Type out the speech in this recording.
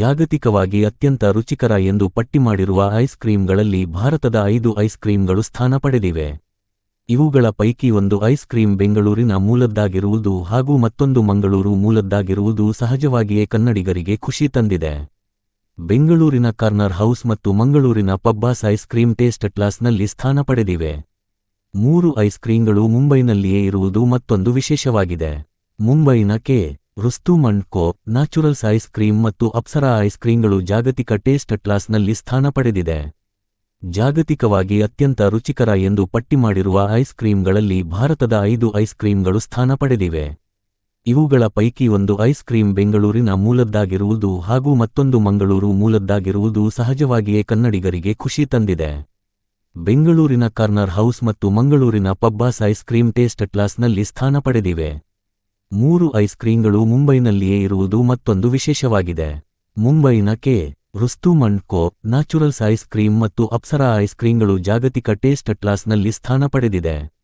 ಜಾಗತಿಕವಾಗಿ ಅತ್ಯಂತ ರುಚಿಕರ ಎಂದು ಪಟ್ಟಿ ಮಾಡಿರುವ ಐಸ್ ಕ್ರೀಂಗಳಲ್ಲಿ ಭಾರತದ ಐದು ಐಸ್ ಕ್ರೀಂಗಳು ಸ್ಥಾನ ಪಡೆದಿವೆ. ಇವುಗಳ ಪೈಕಿ ಒಂದು ಐಸ್ ಕ್ರೀಂ ಬೆಂಗಳೂರಿನ ಮೂಲದ್ದಾಗಿರುವುದು ಹಾಗೂ ಮತ್ತೊಂದು ಮಂಗಳೂರು ಮೂಲದ್ದಾಗಿರುವುದು ಸಹಜವಾಗಿಯೇ ಕನ್ನಡಿಗರಿಗೆ ಖುಷಿ ತಂದಿದೆ. ಬೆಂಗಳೂರಿನ ಕಾರ್ನರ್ ಹೌಸ್ ಮತ್ತು ಮಂಗಳೂರಿನ ಪಬ್ಬಾಸ್ ಐಸ್ ಕ್ರೀಂ ಟೇಸ್ಟ್ ಕ್ಲಾಸ್ನಲ್ಲಿ ಸ್ಥಾನ ಪಡೆದಿವೆ. ಮೂರು ಐಸ್ ಕ್ರೀಂಗಳು ಮುಂಬೈನಲ್ಲಿಯೇ ಇರುವುದು ಮತ್ತೊಂದು ವಿಶೇಷವಾಗಿದೆ. ಮುಂಬೈನ K. Rustom and co naturals ice cream ಮತ್ತು ಅಪ್ಸರಾ ಐಸ್ ಕ್ರೀಂಗಳು ಜಾಗತಿಕ ಟೇಸ್ಟ್ ಅಟ್ಲಾಸ್ನಲ್ಲಿ ಸ್ಥಾನ ಪಡೆದಿದೆ. ಜಾಗತಿಕವಾಗಿ ಅತ್ಯಂತ ರುಚಿಕರ ಎಂದು ಪಟ್ಟಿ ಮಾಡಿರುವ ಐಸ್ ಕ್ರೀಂಗಳಲ್ಲಿ ಭಾರತದ ಐದು ಐಸ್ ಕ್ರೀಂಗಳು ಸ್ಥಾನ ಪಡೆದಿವೆ. ಇವುಗಳ ಪೈಕಿ ಒಂದು ಐಸ್ ಕ್ರೀಂ ಬೆಂಗಳೂರಿನ ಮೂಲದ್ದಾಗಿರುವುದು ಹಾಗೂ ಮತ್ತೊಂದು ಮಂಗಳೂರು ಮೂಲದ್ದಾಗಿರುವುದು ಸಹಜವಾಗಿಯೇ ಕನ್ನಡಿಗರಿಗೆ ಖುಷಿ ತಂದಿದೆ. ಬೆಂಗಳೂರಿನ ಕಾರ್ನರ್ ಹೌಸ್ ಮತ್ತು ಮಂಗಳೂರಿನ ಪಬ್ಬಾಸ್ ಐಸ್ ಕ್ರೀಂ ಟೇಸ್ಟ್ ಅಟ್ಲಾಸ್ನಲ್ಲಿ ಸ್ಥಾನ ಪಡೆದಿವೆ. ಮೂರು ಐಸ್ ಕ್ರೀಂಗಳು ಮುಂಬೈನಲ್ಲಿಯೇ ಇರುವುದು ಮತ್ತೊಂದು ವಿಶೇಷವಾಗಿದೆ. ಮುಂಬೈನ K. Rustom and co. Naturals ice cream ಮತ್ತು ಅಪ್ಸರಾ ಐಸ್ ಕ್ರೀಂಗಳು ಜಾಗತಿಕ ಟೇಸ್ಟ್ ಅಟ್ಲಾಸ್ನಲ್ಲಿ ಸ್ಥಾನ ಪಡೆದಿದೆ.